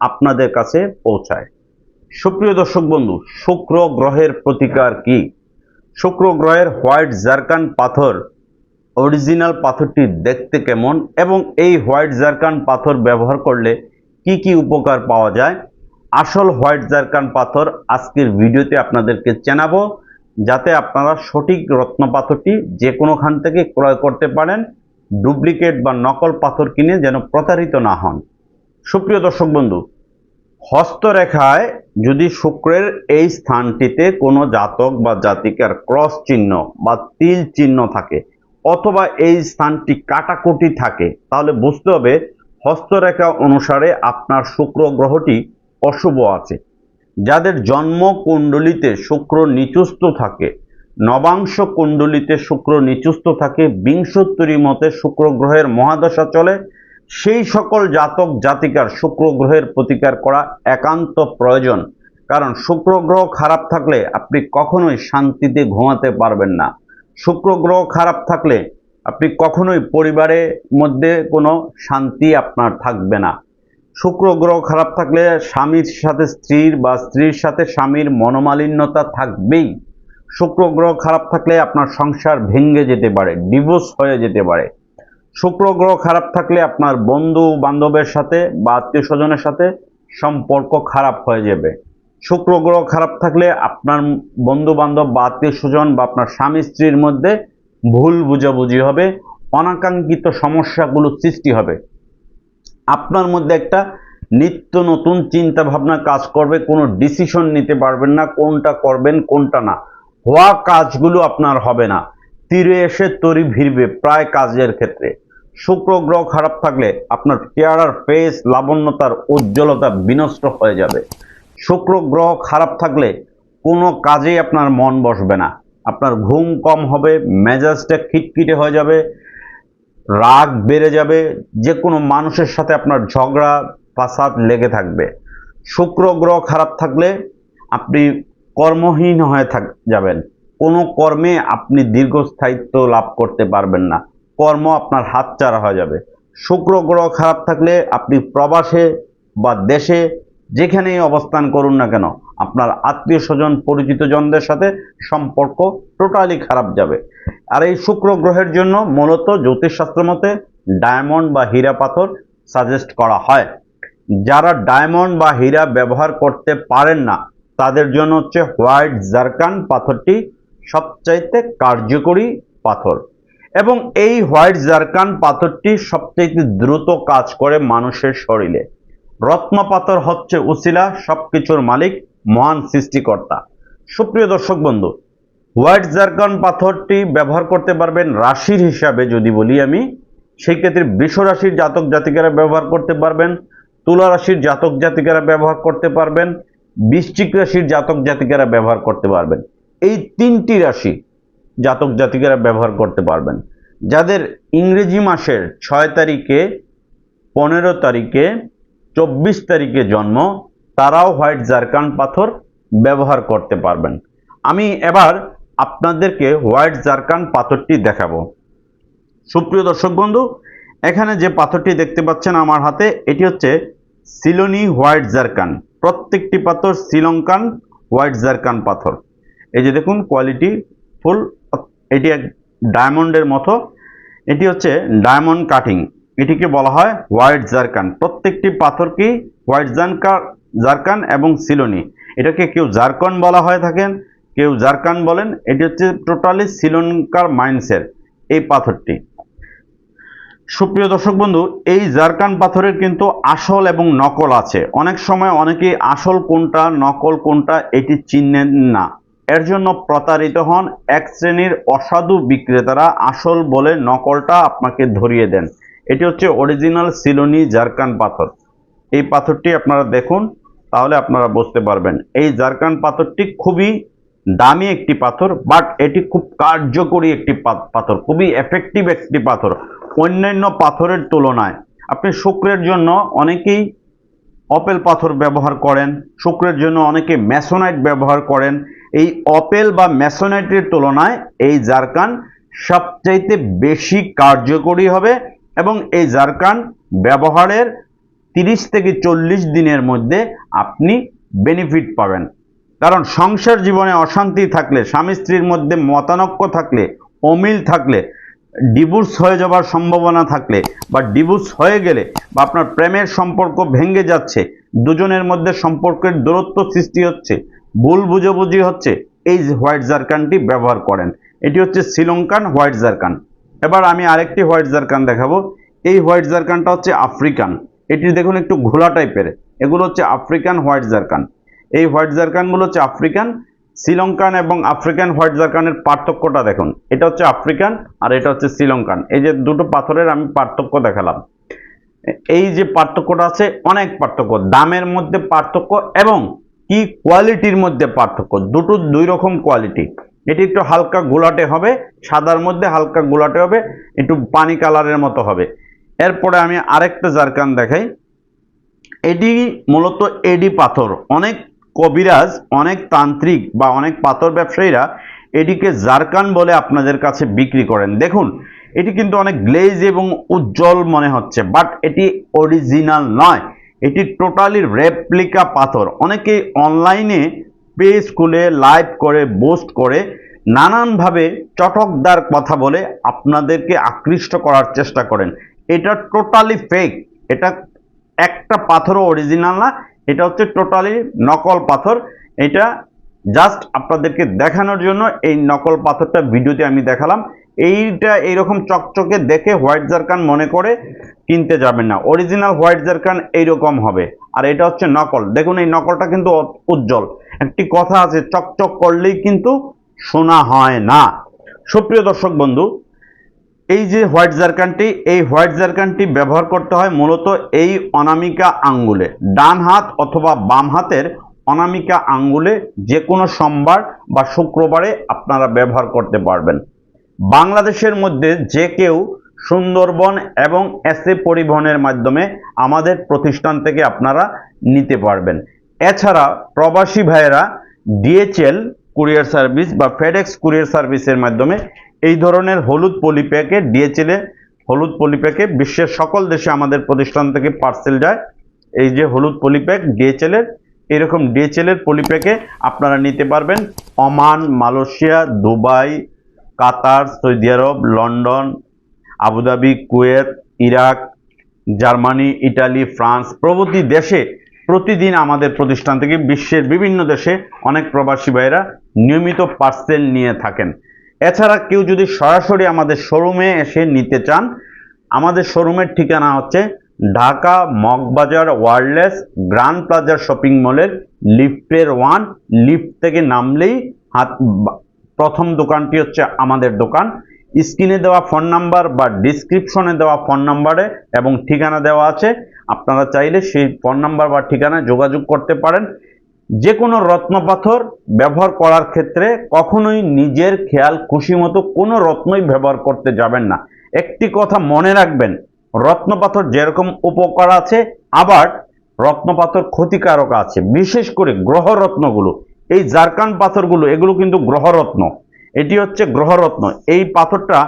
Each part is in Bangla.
আপনাদের কাছে পৌঁছায়। সুপ্রিয় দর্শক বন্ধু, শুক্র গ্রহের প্রতিকার কি? শুক্র গ্রহের হোয়াইট জারকান পাথর, অরিজিনাল পাথরটি দেখতে কেমন এবং এই হোয়াইট জারকান পাথর ব্যবহার করলে কি কি উপকার পাওয়া যায়? আসল হোয়াইট জারকান পাথর আজকের ভিডিওতে আপনাদেরকে চেনাবো, যাতে আপনারা সঠিক রত্ন পাথরটি যে কোনোখান থেকে ক্রয় করতে পারেন, ডুপ্লিকেট বা নকল পাথর কিনে যেন প্রতারিত না হন। সুপ্রিয় দর্শক বন্ধু, হস্তরেখায় যদি শুক্রের এই স্থানটিতে কোনো জাতক বা জাতিকার ক্রস চিহ্ন বা তিল চিহ্ন থাকে অথবা এই স্থানটি কাটাকুটি থাকে, তাহলে বুঝতে হবে হস্তরেখা অনুসারে আপনার শুক্র গ্রহটি অশুভ আছে। যাদের জন্ম কুণ্ডলিতে শুক্র নিচুস্থ থাকে, নবাংশ কুণ্ডলিতে শুক্র নিচুস্থ থাকে, বিংশোত্তরী মতে শুক্র গ্রহের মহাদশা চলে সেই সকল জাতক জাতিকার শুক্র গ্রহের প্রতিকার করা একান্ত প্রয়োজন। কারণ শুক্র গ্রহ খারাপ থাকলে আপনি কখনোই শান্তিতে ঘুমাতে পারবেন না। শুক্র গ্রহ খারাপ থাকলে আপনি কখনোই পরিবারের মধ্যে কোনো শান্তি আপনার থাকবে না। শুক্র গ্রহ খারাপ থাকলে স্বামীর সাথে স্ত্রীর বা স্ত্রীর সাথে স্বামীর মনোমালিন্যতা থাকবেই। শুক্র গ্রহ খারাপ থাকলে আপনার সংসার ভেঙে যেতে পারে, ডিভোর্স হয়ে যেতে পারে। শুক্র, গ্রহ খারাপ থাকলে আপনার বন্ধু বান্ধবের সাথে বা আত্মীয় স্বজনের সাথে সম্পর্ক খারাপ হয়ে যাবে। শুক্র, গ্রহ খারাপ থাকলে আপনার বন্ধু বান্ধব বা আত্মীয় স্বজন বা আপনার স্বামী স্ত্রীর মধ্যে ভুল বুঝাবুঝি হবে, অনাকাঙ্ক্ষিত সমস্যাগুলো সৃষ্টি হবে। আপনার মধ্যে একটা নিত্য নতুন চিন্তা ভাবনা কাজ করবে, কোনো ডিসিশন নিতে পারবেন না, কোনটা করবেন, কোনটা না। হওয়া কাজগুলো আপনার হবে না। তীরে এসে তরি ভিড়বে প্রায় কাজের ক্ষেত্রে। শুক্র গ্রহ খারাপ থাকলে আপনার চেহারার ফেস লাবণ্যতার উজ্জ্বলতা বিনষ্ট হয়ে যাবে। শুক্র গ্রহ খারাপ থাকলে কোনো কাজেই আপনার মন বসবে না। আপনার ঘুম কম হবে, মেজাজটা খিটখিটে হয়ে যাবে, রাগ বেড়ে যাবে যে কোনো মানুষের সাথে আপনার ঝগড়া, ফাসাদ লেগে থাকবে। শুক্র গ্রহ খারাপ থাকলে আপনি কর্মহীন হয়ে থাক, যাবেন। কোনো কর্মে আপনি দীর্ঘস্থায়িত্ব লাভ করতে পারবেন না। কর্ম আপনার হাতছাড়া হয়ে যাবে। শুক্র গ্রহ খারাপ থাকলে আপনি প্রবাসে বা দেশে যেখানেই অবস্থান করুন না কেন, আপনার আত্মীয় স্বজন, পরিচিত জনদের সাথে সম্পর্ক টোটালি খারাপ যাবে। আর এই শুক্র গ্রহের জন্য মূলত জ্যোতিষশাস্ত্র মতে ডায়মন্ড বা হীরা পাথর সাজেস্ট করা হয়। যারা ডায়মন্ড বা হীরা ব্যবহার করতে পারেন না, তাদের জন্য হচ্ছে হোয়াইট জারকান পাথরটি সবচাইতে কার্যকরী পাথর। এবং এই হোয়াইট জারকান পাথরটি সবচাইতে দ্রুত কাজ করে মানুষের শরীরে। রত্ন পাথর হচ্ছে উসিলা, সবকিছুর মালিক, মহান সৃষ্টিকর্তা। সুপ্রিয় দর্শক বন্ধু, হোয়াইট জারকান পাথরটি ব্যবহার করতে পারবেন রাশির হিসাবে যদি বলি আমি, সেই ক্ষেত্রে বৃষ রাশির জাতক জাতিকারা ব্যবহার করতে পারবেন, তুলা রাশির জাতক জাতিকারা ব্যবহার করতে পারবেন, বৃশ্চিক রাশির জাতক জাতিকারা ব্যবহার করতে পারবেন। এই তিনটি রাশি জাতক জাতিকারা ব্যবহার করতে পারবেন। যাদের ইংরেজি মাসের ছয় তারিখে, পনেরো তারিখে, চব্বিশ তারিখে জন্ম, তারাও হোয়াইট জারকান পাথর ব্যবহার করতে পারবেন। আমি এবার আপনাদেরকে হোয়াইট জারকান পাথরটি দেখাবো। সুপ্রিয় দর্শক বন্ধু, এখানে যে পাথরটি দেখতে পাচ্ছেন আমার হাতে, এটি হচ্ছে সিলোনি হোয়াইট জারকান। প্রত্যেকটি পাথর শ্রীলঙ্কান হোয়াইট জারকান পাথর। এই যে দেখুন, কোয়ালিটি ফুল এটি এক ডায়মন্ডের মতো। এটি হচ্ছে ডায়মন্ড কাটিং। এটিকে বলা হয় হোয়াইট জারকান। প্রত্যেকটি পাথরকেই হোয়াইট জারকা, জারকান এবং সিলোনি। এটাকে কেউ জারকন বলা হয়ে থাকেন, কেউ জারকান বলেন। এটি হচ্ছে টোটালি শ্রীলঙ্কার মাইন্সের এই পাথরটি। সুপ্রিয় দর্শক বন্ধু, এই জারকান পাথরের কিন্তু আসল এবং নকল আছে। অনেক সময় অনেকেই আসল কোনটা, নকল কোনটা, এটি চিনেন না। এর জন্য প্রতারিত হন এক শ্রেণির অসাধু বিক্রেতারা। আসল বলে নকলটা আপনাকে ধরিয়ে দেন। এটি হচ্ছে অরিজিনাল সিলোনি জারকান পাথর। এই পাথরটি আপনারা দেখুন, তাহলে আপনারা বুঝতে পারবেন। এই জারকান পাথরটি খুবই দামি একটি পাথর বাট এটি খুব কার্যকরী একটি পাথর। খুবই এফেক্টিভ একটি পাথর, অন্যান্য পাথরের তুলনায়। আপনি শুক্রের জন্য অনেকেই অপেল পাথর ব্যবহার করেন, শুক্রের জন্য অনেকে ম্যাসোনাইট ব্যবহার করেন। এই অপেল বা ম্যাসোনাইটের তুলনায় এই জারকান সবচাইতে বেশি কার্যকরী হবে এবং এই জারকান ব্যবহারের তিরিশ থেকে চল্লিশ দিনের মধ্যে আপনি বেনিফিট পাবেন। কারণ সংসার জীবনে অশান্তি থাকলে, স্বামী স্ত্রীর মধ্যে মতানক্য থাকলে, অমিল থাকলে ডিভোর্স হয়ে যাওয়ার সম্ভাবনা থাকলে বা ডিভোর্স হয়ে গেলে বা আপনার প্রেমের সম্পর্ক ভেঙে যাচ্ছে, দুজনের মধ্যে সম্পর্কের দূরত্ব সৃষ্টি হচ্ছে ভুল বুঝাবুঝি হচ্ছে, এই হোয়াইট জারকানটি ব্যবহার করেন। এটি হচ্ছে শ্রীলঙ্কান হোয়াইট জারকান। এবার আমি আরেকটি হোয়াইট জারকান দেখাবো। এই হোয়াইট জারকানটা হচ্ছে আফ্রিকান। এটি দেখুন একটু ঘোলা টাইপের। এগুলো হচ্ছে আফ্রিকান হোয়াইট জারকান। এই হোয়াইট জারকানগুলো হচ্ছে আফ্রিকান, শ্রীলঙ্কান এবং আফ্রিকান হোয়াইট জারকানের পার্থক্যটা দেখুন। এটা হচ্ছে আফ্রিকান আর এটা হচ্ছে শ্রীলঙ্কান। এই যে দুটো পাথরের আমি পার্থক্য দেখালাম। এই যে পার্থক্যটা আছে, অনেক পার্থক্য। দামের মধ্যে পার্থক্য এবং কি কোয়ালিটির মধ্যে পার্থক্য? দুটো দুই রকম কোয়ালিটি। এটি একটু হালকা গোলাটে হবে, সাদার মধ্যে হালকা গোলাটে হবে, একটু পানি কালারের মতো হবে। এরপরে আমি আরেকটা জারকান দেখাই। এটি মূলত এডি পাথর। অনেক কবিরাজ, অনেক তান্ত্রিক বা অনেক পাথর ব্যবসায়ীরা এটিকে জারকান বলে আপনাদের কাছে বিক্রি করেন। দেখুন, এটি কিন্তু অনেক গ্লেজ এবং উজ্জ্বল মনে হচ্ছে, বাট এটি অরিজিনাল নয়। এটি টোটালি রেপ্লিকা পাথর। অনেকেই অনলাইনে পেজ খুলে লাইভ করে পোস্ট করে, নানানভাবে চটকদার কথা বলে আপনাদেরকে আকৃষ্ট করার চেষ্টা করেন। এটা টোটালি ফেক এটা একটা পাথরও অরিজিনাল না। এটা হচ্ছে টোটালি নকল পাথর। এটা জাস্ট আপনাদেরকে দেখানোর জন্য এই নকল পাথরটা ভিডিওতে আমি দেখালাম। এইটা এইরকম চকচকে দেখে হোয়াইট জারকান মনে করে কিনতে যাবেন না। অরিজিনাল হোয়াইট জারকান এইরকম হবে। আর এটা হচ্ছে নকল। দেখুন, এই নকলটা কিন্তু উজ্জ্বল। একটি কথা আছে, চকচক করলেই কিন্তু শোনা হয় না। সুপ্রিয় দর্শক বন্ধু, এই যে হোয়াইট জারকানটি, এই হোয়াইট জারকানটি ব্যবহার করতে হয় মূলত এই অনামিকা আঙ্গুলে। ডান হাত অথবা বাম হাতের অনামিকা আঙ্গুলে যে কোনো সোমবার বা শুক্রবারে আপনারা ব্যবহার করতে পারবেন। বাংলাদেশের মধ্যে যে কেউ সুন্দরবন এবং এসএ পরিবহনের মাধ্যমে আমাদের প্রতিষ্ঠান থেকে আপনারা নিতে পারবেন। এছাড়া প্রবাসী ভাইয়েরা ডিএচএল কুরিয়ার সার্ভিস বা ফেডেক্স কুরিয়ার সার্ভিসের মাধ্যমে এই ধরনের হলুদ পলিপ্যাকে ডিএচএল হলুদ পলিপ্যাকে বিশ্বের সকল দেশে আমাদের প্রতিষ্ঠান থেকে পার্সেল যায়। এই যে হলুদ পলিপ্যাক ডিএচএল এর, এরকম ডিএচএল এর পলিপ্যাকে আপনারা নিতে পারবেন। Oman, Malaysia, Dubai Qatar, Saudi Arab, London, Abu Dhabi, Kuwait, Iraq, Germany, Italy, France প্রভৃতি দেশে প্রতিদিন আমাদের প্রতিষ্ঠান থেকে বিশ্বের বিভিন্ন দেশে অনেক প্রবাসী ভাইরা নিয়মিত পার্সেল নিয়ে থাকেন। এছাড়া কেউ যদি সরাসরি আমাদের শোরুমে এসে নিতে চান, আমাদের শোরুমের ঠিকানা হচ্ছে ঢাকা মগবাজার ওয়ারলেস গ্রান্ড প্লাজার শপিং মলের লিফটের ওয়ান, লিফট থেকে নামলেই হাত প্রথম দোকানটি হচ্ছে আমাদের দোকান। স্ক্রিনে দেওয়া ফোন নাম্বার বা ডিসক্রিপশনে দেওয়া ফোন নাম্বারে এবং ঠিকানা দেওয়া আছে। আপনারা চাইলে সেই ফোন নাম্বার বা ঠিকানায় যোগাযোগ করতে পারেন। যে কোনো রত্নপাথর ব্যবহার করার ক্ষেত্রে কখনোই নিজের খেয়াল, খুশি মতো কোনো রত্নই ব্যবহার করতে যাবেন না। একটি কথা মনে রাখবেন রত্নপাথর যেরকম উপকার আছে, আবার রত্নপাথর ক্ষতিকারক আছে। বিশেষ করে গ্রহরত্নগুলো এই জারকান পাথরগুলো, এগুলো কিন্তু গ্রহরত্ন। এটি হচ্ছে গ্রহরত্ন। এই পাথরটা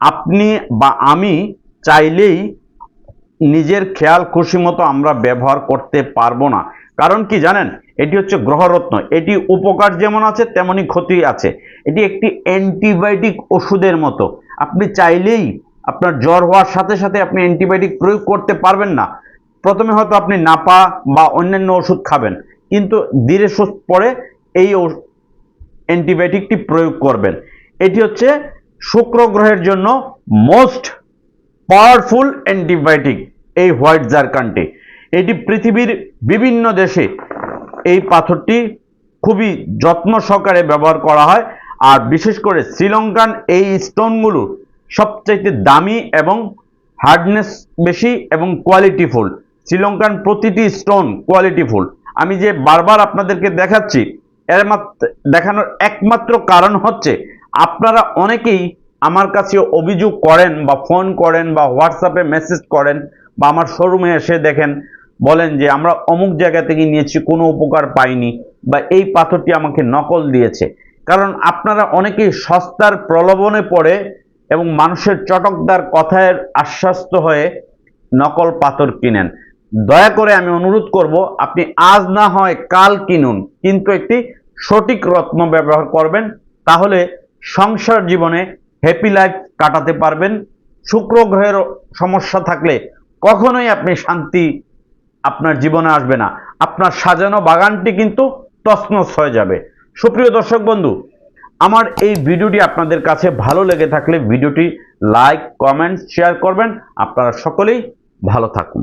আপনি বা আমি চাইলেই নিজের খেয়াল খুশি মতো আমরা ব্যবহার করতে পারব না। কারণ কি জানেন? এটি হচ্ছে গ্রহরত্ন। এটি উপকার যেমন আছে, তেমনই ক্ষতি আছে। এটি একটি অ্যান্টিবায়োটিক ওষুধের মতো। আপনি চাইলেই আপনার জ্বর হওয়ার সাথে সাথে আপনি অ্যান্টিবায়োটিক প্রয়োগ করতে পারবেন না। প্রথমে হয়তো আপনি নাপা বা অন্যান্য ওষুধ খাবেন। কিন্তু ধীরে সুস্থ পরে এই অ্যান্টিবায়োটিকটি প্রয়োগ করবেন। এটি হচ্ছে শুক্র গ্রহের জন্য মোস্ট পাওয়ারফুল অ্যান্টিবায়োটিক, এই হোয়াইট জারকানটি। এটি পৃথিবীর বিভিন্ন দেশে এই পাথরটি খুবই যত্ন সহকারে ব্যবহার করা হয়। আর বিশেষ করে শ্রীলঙ্কান এই স্টোনগুলো সবচাইতে দামি এবং হার্ডনেস বেশি এবং কোয়ালিটিফুল। শ্রীলঙ্কান প্রতিটি স্টোন কোয়ালিটিফুল। আমি যে বারবার আপনাদেরকে দেখাচ্ছি এর দেখানোর একমাত্র কারণ হচ্ছে আপনারা অনেকেই আমার কাছে অভিযোগ করেন বা ফোন করেন বা হোয়াটসঅ্যাপে মেসেজ করেন বা আমার শোরুমে এসে দেখেন, বলেন যে আমরা অমুক জায়গা থেকে নিয়েছি, কোনো উপকার পাইনি বা এই পাথরটি আমাকে নকল দিয়েছে। কারণ আপনারা অনেকেই সস্তার প্রলোভনে পড়ে এবং মানুষের চটকদার কথায় আশ্বাস্ত হয়ে নকল পাথর কিনেন। দয়া করে আমি অনুরোধ করব, আপনি আজ না হয় কাল কিনুন। কিন্তু একটি সঠিক রত্ন ব্যবহার করবেন, তাহলে সংসার জীবনে হ্যাপি লাইফ কাটাতে পারবেন। শুক্র গ্রহের সমস্যা থাকলে কখনোই আপনি শান্তি আপনার জীবনে আসবে না। আপনার সাজানো বাগানটি কিন্তু তছনছ হয়ে যাবে। সুপ্রিয় দর্শক বন্ধু, আমার এই ভিডিওটি আপনাদের কাছে ভালো লেগে থাকলে ভিডিওটি লাইক কমেন্ট শেয়ার করবেন। আপনারা সকলেই ভালো থাকুন।